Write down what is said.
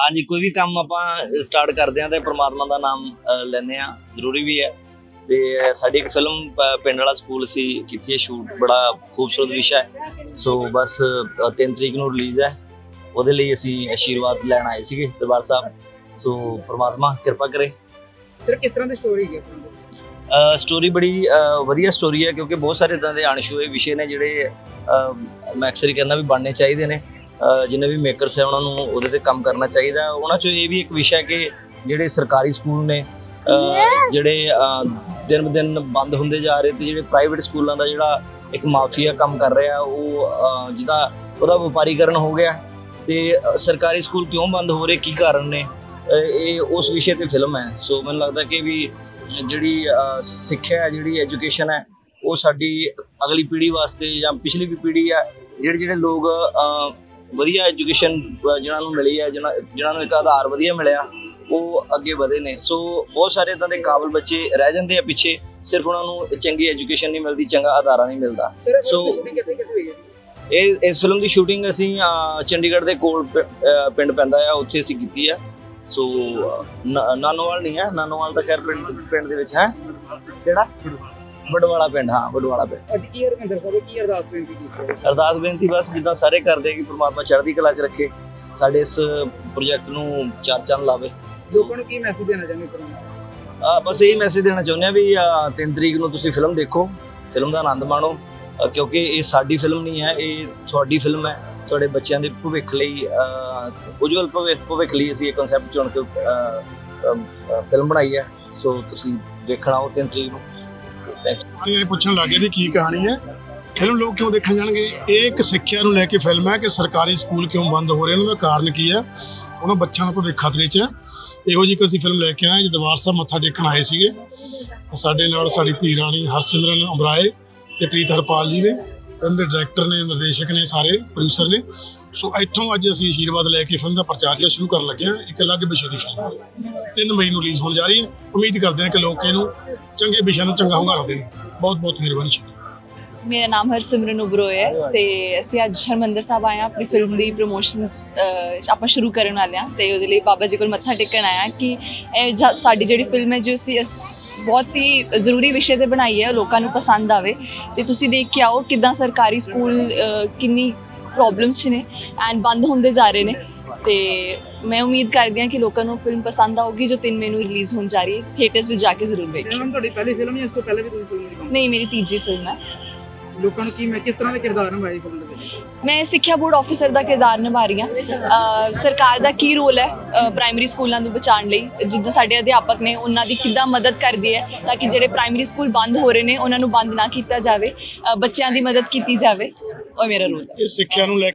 ਹਾਂਜੀ ਕੋਈ ਵੀ ਕੰਮ ਆਪਾਂ ਸਟਾਰਟ ਕਰਦੇ ਆਂ ਤੇ ਪ੍ਰਮਾਤਮਾ ਦਾ ਨਾਮ ਲੈਂਦੇ ਆ ਜ਼ਰੂਰੀ ਵੀ ਹੈ। ਤੇ ਸਾਡੀ ਇੱਕ ਫਿਲਮ ਪਿੰਡ ਵਾਲਾ ਸਕੂਲ ਸੀ ਕੀਤੀ ਹੈ ਸ਼ੂਟ। ਬੜਾ ਖੂਬਸੂਰਤ ਵਿਸ਼ਾ ਹੈ। ਸੋ ਬਸ 3 ਤਰੀਕ ਨੂੰ ਰਿਲੀਜ਼ ਹੈ। ਉਹਦੇ ਲਈ ਅਸੀਂ ਆਸ਼ੀਰਵਾਦ ਲੈਣ ਆਏ ਸੀਗੇ ਦਰਬਾਰ ਸਾਹਿਬ। ਸੋ ਪ੍ਰਮਾਤਮਾ ਕਿਰਪਾ ਕਰੇ। ਸਰ ਕਿਸ ਤਰ੍ਹਾਂ ਦੀ ਸਟੋਰੀ ਹੈ ਸਟੋਰੀ ਬੜੀ ਵਧੀਆ ਸਟੋਰੀ ਹੈ ਕਿਉਂਕਿ ਬਹੁਤ ਸਾਰੇ ਇਦਾਂ ਦੇ ਅਣਛੂਏ ਵਿਸ਼ੇ ਨੇ ਜਿਹੜੇ ਮੈਂ ਅਕਸਰ ਹੀ ਕਹਿੰਦਾ ਵੀ ਬਣਨੇ ਚਾਹੀਦੇ ਨੇ। ਜਿੰਨੇ ਵੀ ਮੇਕਰਸ ਹੈ ਉਹਨਾਂ ਨੂੰ ਉਹਦੇ ਤੇ ਕੰਮ ਕਰਨਾ ਚਾਹੀਦਾ। ਉਹਨਾਂ ਚੋਂ ਇਹ ਵੀ ਇੱਕ ਵਿਸ਼ਾ ਹੈ ਕਿ ਜਿਹੜੇ ਸਰਕਾਰੀ ਸਕੂਲ ਨੇ ਜਿਹੜੇ ਦਿਨ ਦਿਨ ਬੰਦ ਹੁੰਦੇ ਜਾ ਰਹੇ ਤੇ ਜਿਹੜੇ ਪ੍ਰਾਈਵੇਟ ਸਕੂਲਾਂ ਦਾ ਜਿਹੜਾ ਇੱਕ ਮਾਫੀਆ ਕੰਮ ਕਰ ਰਿਹਾ ਉਹ ਜਿਹਦਾ ਉਹਦਾ ਵਪਾਰੀਕਰਨ ਹੋ ਗਿਆ ਤੇ ਸਰਕਾਰੀ ਸਕੂਲ ਕਿਉਂ ਬੰਦ ਹੋ ਰਹੇ ਕੀ ਕਾਰਨ ਨੇ? ਇਹ ਉਸ ਵਿਸ਼ੇ ਤੇ ਫਿਲਮ ਹੈ। ਸੋ ਮੈਨੂੰ ਲੱਗਦਾ ਕਿ ਵੀ ਜਿਹੜੀ ਸਿੱਖਿਆ ਹੈ ਜਿਹੜੀ ਐਜੂਕੇਸ਼ਨ ਹੈ ਉਹ ਸਾਡੀ ਅਗਲੀ ਪੀੜ੍ਹੀ ਵਾਸਤੇ ਜਾਂ ਪਿਛਲੀ ਵੀ ਪੀੜ੍ਹੀ ਹੈ ਜਿਹੜੇ ਜਿਹੜੇ ਲੋਕ ਵਧੀਆ ਐਜੂਕੇਸ਼ਨ ਜਿਹਨਾਂ ਨੂੰ ਮਿਲੀ ਹੈ ਜਿਹਨਾਂ ਜਿਹਨਾਂ ਨੂੰ ਇੱਕ ਆਧਾਰ ਵਧੀਆ ਮਿਲਿਆ ਉਹ ਅੱਗੇ ਵਧੇ ਨੇ। ਸੋ ਬਹੁਤ ਸਾਰੇ ਇਦਾਂ ਦੇ ਕਾਬਲ ਬੱਚੇ ਰਹਿ ਜਾਂਦੇ ਆ ਪਿੱਛੇ ਸਿਰਫ ਉਹਨਾਂ ਨੂੰ ਚੰਗੀ ਐਜੂਕੇਸ਼ਨ ਨਹੀਂ ਮਿਲਦੀ ਚੰਗਾ ਆਧਾਰਾ ਨਹੀਂ ਮਿਲਦਾ। ਜੀ? ਇਹ ਇਸ ਫਿਲਮ ਦੀ ਸ਼ੂਟਿੰਗ ਅਸੀਂ ਚੰਡੀਗੜ੍ਹ ਦੇ ਕੋਲ ਪਿੰਡ ਪੈਂਦਾ ਆ ਉੱਥੇ ਅਸੀਂ ਕੀਤੀ ਆ। ਸੋ ਨਾਨੋਵਾਲ ਨਹੀਂ ਹੈ ਨਾਨੋਵਾਲ ਤਾਂ ਖੈਰ ਪਿੰਡ ਦੇ ਵਿੱਚ ਹੈ। ਕਿਹੜਾ? ਬੜਵਾਲਾ ਪਿੰਡ ਹਾਂ ਬੜਵਾਲਾ ਪਿੰਡ। ਅੱਜ ਕੀ ਹਰਮਿੰਦਰ ਸਾਹਿਬ ਕੀ ਅਰਦਾਸ ਬੇਨਤੀ ਕੀਤੀ ਅਰਦਾਸ ਬੇਨਤੀ ਬਸ ਜਿੱਦਾਂ ਸਾਰੇ ਕਰਦੇ ਕਿ ਪ੍ਰਮਾਤਮਾ ਚੜ੍ਹਦੀ ਕਲਾ 'ਚ ਰੱਖੇ ਸਾਡੇ ਇਸ ਪ੍ਰੋਜੈਕਟ ਨੂੰ ਚਾਰ ਚੰਨ ਲਾਵੇ। ਲੋਕਾਂ ਨੂੰ ਕੀ ਮੈਸੇਜ ਦੇਣਾ ਚਾਹੁੰਦੇ ਅ, ਬਸ ਇਹ ਮੈਸੇਜ ਦੇਣਾ ਚਾਹੁੰਦੇ ਆ ਵੀ 3 ਤਰੀਕ ਨੂੰ ਤੁਸੀਂ ਫਿਲਮ ਦੇਖੋ ਫਿਲਮ ਦਾ ਆਨੰਦ ਮਾਣੋ ਕਿਉਂਕਿ ਇਹ ਸਾਡੀ ਫਿਲਮ ਨਹੀਂ ਹੈ ਇਹ ਤੁਹਾਡੀ ਫਿਲਮ ਹੈ ਤੁਹਾਡੇ ਬੱਚਿਆਂ ਦੇ ਭਵਿੱਖ ਲਈ ਉਜਵਲ ਭਵਿੱਖ ਭਵਿੱਖ ਲਈ ਅਸੀਂ ਇਹ ਕਨਸੈਪਟ ਚੁਣ ਕੇ ਫਿਲਮ ਬਣਾਈ ਹੈ। ਸੋ ਤੁਸੀਂ ਦੇਖਣਾ ਉਹ 3 ਤਰੀਕ ਨੂੰ। ਥੈਂਕ ਕਹਾਣੀ ਇਹ ਪੁੱਛਣ ਲੱਗੇ ਵੀ ਕੀ ਕਹਾਣੀ ਹੈ। ਫਿਲਮ ਲੋਕ ਕਿਉਂ ਦੇਖਣ ਜਾਣਗੇ? ਇਹ ਇੱਕ ਸਿੱਖਿਆ ਨੂੰ ਲੈ ਕੇ ਫਿਲਮ ਹੈ ਕਿ ਸਰਕਾਰੀ ਸਕੂਲ ਕਿਉਂ ਬੰਦ ਹੋ ਰਹੇ ਉਹਨਾਂ ਦਾ ਕਾਰਨ ਕੀ ਹੈ? ਉਹਨਾਂ ਬੱਚਿਆਂ ਦਾ ਭਵਿੱਖ ਖਤਰੇ 'ਚ ਹੈ ਇਹੋ ਜਿਹੀ ਇੱਕ ਅਸੀਂ ਫਿਲਮ ਲੈ ਕੇ ਆਏ ਹਾਂ, ਦਰਬਾਰ ਸਾਹਿਬ ਮੱਥਾ ਟੇਕਣ ਆਏ ਸੀਗੇ। ਸਾਡੇ ਨਾਲ ਸਾਡੀ ਧੀ ਰਾਣੀ ਹਰਸਿਮਰਨ ਅਮਰਾਏ ਤੇ ਪ੍ਰੀਤ ਹਰਪਾਲ ਜੀ ਨੇ। ਫਿਲਮ ਦੇ ਡਾਇਰੈਕਟਰ ਨੇ, ਨਿਰਦੇਸ਼ਕ ਨੇ, ਸਾਰੇ ਪ੍ਰੋਡਿਊਸਰ ਨੇ। ਸੋ ਇੱਥੋਂ ਅੱਜ ਅਸੀਂ ਆਸ਼ੀਰਵਾਦ ਲੈ ਕੇ ਫਿਲਮ ਦਾ ਪ੍ਰਚਾਰ ਜਿਹੜਾ ਸ਼ੁਰੂ ਕਰਨ ਲੱਗੇ ਹਾਂ, ਇੱਕ ਅਲੱਗ ਵਿਸ਼ੇ ਦੀ ਫਿਲਮ 3 ਮਈ ਨੂੰ ਰਿਲੀਜ਼ ਹੋਣ ਜਾ ਰਹੀ ਹੈ। ਉਮੀਦ ਕਰਦੇ ਹਾਂ ਕਿ ਲੋਕ ਇਹਨੂੰ ਚੰਗੇ ਵਿਸ਼ਿਆਂ ਨੂੰ ਚੰਗਾ ਹੁੰਗਾਰਾ ਦੇਣ। ਬਹੁਤ ਬਹੁਤ ਮਿਹਰਬਾਨੀ, ਸ਼ੁਕਰੀਆ। ਮੇਰਾ ਨਾਮ ਹਰਸਿਮਰਨ ਉਬਰੋਏ ਹੈ ਤੇ ਅਸੀਂ ਅੱਜ ਹਰਮੰਦਰ ਸਾਹਿਬ ਆਏ ਹਾਂ, ਆਪਣੀ ਫਿਲਮ ਦੀ ਪ੍ਰੋਮੋਸ਼ਨਸ ਆਪਾਂ ਸ਼ੁਰੂ ਕਰਨ ਵਾਲੇ ਹਾਂ ਤੇ ਉਹਦੇ ਲਈ ਬਾਬਾ ਜੀ ਕੋਲ ਮੱਥਾ ਟੇਕਣ ਆਇਆ ਕਿ ਇਹ ਸਾਡੀ ਜਿਹੜੀ ਫਿਲਮ ਹੈ ਜੋ ਅਸੀਂ ਬਹੁਤ ਹੀ ਜ਼ਰੂਰੀ ਵਿਸ਼ੇ ਤੇ ਬਣਾਈ ਹੈ ਲੋਕਾਂ ਨੂੰ ਪਸੰਦ ਆਵੇ। ਤੇ ਤੁਸੀਂ ਦੇਖ ਕੇ ਆਓ ਕਿਦਾਂ ਸਰਕਾਰੀ ਸਕੂਲ ਕਿੰਨੀ ਪ੍ਰੋਬਲਮਸ ਨੇ ਐਂਡ ਬੰਦ ਹੁੰਦੇ ਜਾ ਰਹੇ ਨੇ। ਤੇ ਮੈਂ ਉਮੀਦ ਕਰਦੀ ਹਾਂ ਕਿ ਲੋਕਾਂ ਨੂੰ ਫਿਲਮ ਪਸੰਦ ਆਊਗੀ ਜੋ 3 ਮਈ ਨੂੰ ਰਿਲੀਜ਼ ਹੋਣ ਜਾ ਰਹੀ ਹੈ। ਥੀਏਟਰਸ ਵਿੱਚ ਜਾ ਕੇ ਜ਼ਰੂਰ ਵੇਖੀ ਫਿਲਮ ਤੁਹਾਡੀ ਪਹਿਲੀ ਫਿਲਮ ਹੈ ਇਸ ਤੋਂ ਪਹਿਲੇ ਵੀ ਤੁਸੀਂ ਨਹੀਂ ਮੇਰੀ ਤੀਜੀ ਫਿਲਮ ਹੈ। ਲੋਕਾਂ ਨੂੰ ਕੀ ਮੈਂ ਕਿਸ ਤਰ੍ਹਾਂ ਦੇ ਕਿਰਦਾਰ ਨਿਭਾਏ ਫਿਲਮ ਦੇ ਵਿੱਚ? ਮੈਂ ਸਿੱਖਿਆ ਬੋਰਡ ਆਫੀਸਰ ਦਾ ਕਿਰਦਾਰ ਨਿਭਾ ਰਹੀ ਹਾਂ। ਅਹ ਸਰਕਾਰ ਦਾ ਕੀ ਰੋਲ ਹੈ ਪ੍ਰਾਇਮਰੀ ਸਕੂਲਾਂ ਨੂੰ ਬਚਾਉਣ ਲਈ? ਜਿੱਦਾਂ ਸਾਡੇ ਅਧਿਆਪਕ ਨੇ ਉਹਨਾਂ ਦੀ ਕਿੱਦਾਂ ਮਦਦ ਕਰਦੀ ਹੈ ਤਾਂ ਕਿ ਜਿਹੜੇ ਪ੍ਰਾਇਮਰੀ ਸਕੂਲ ਬੰਦ ਹੋ ਰਹੇ ਨੇ ਉਹਨਾਂ ਨੂੰ ਬੰਦ ਨਾ ਕੀਤਾ ਜਾਵੇ। ਬੱਚਿਆਂ ਦੀ ਮਦਦ ਕੀਤੀ ਜਾਵੇ। ਉਹ ਮੇਰਾ ਰੋਲ ਹੈ। ਇਹ ਸਿੱਖਿਆ ਨੂੰ ਲੈ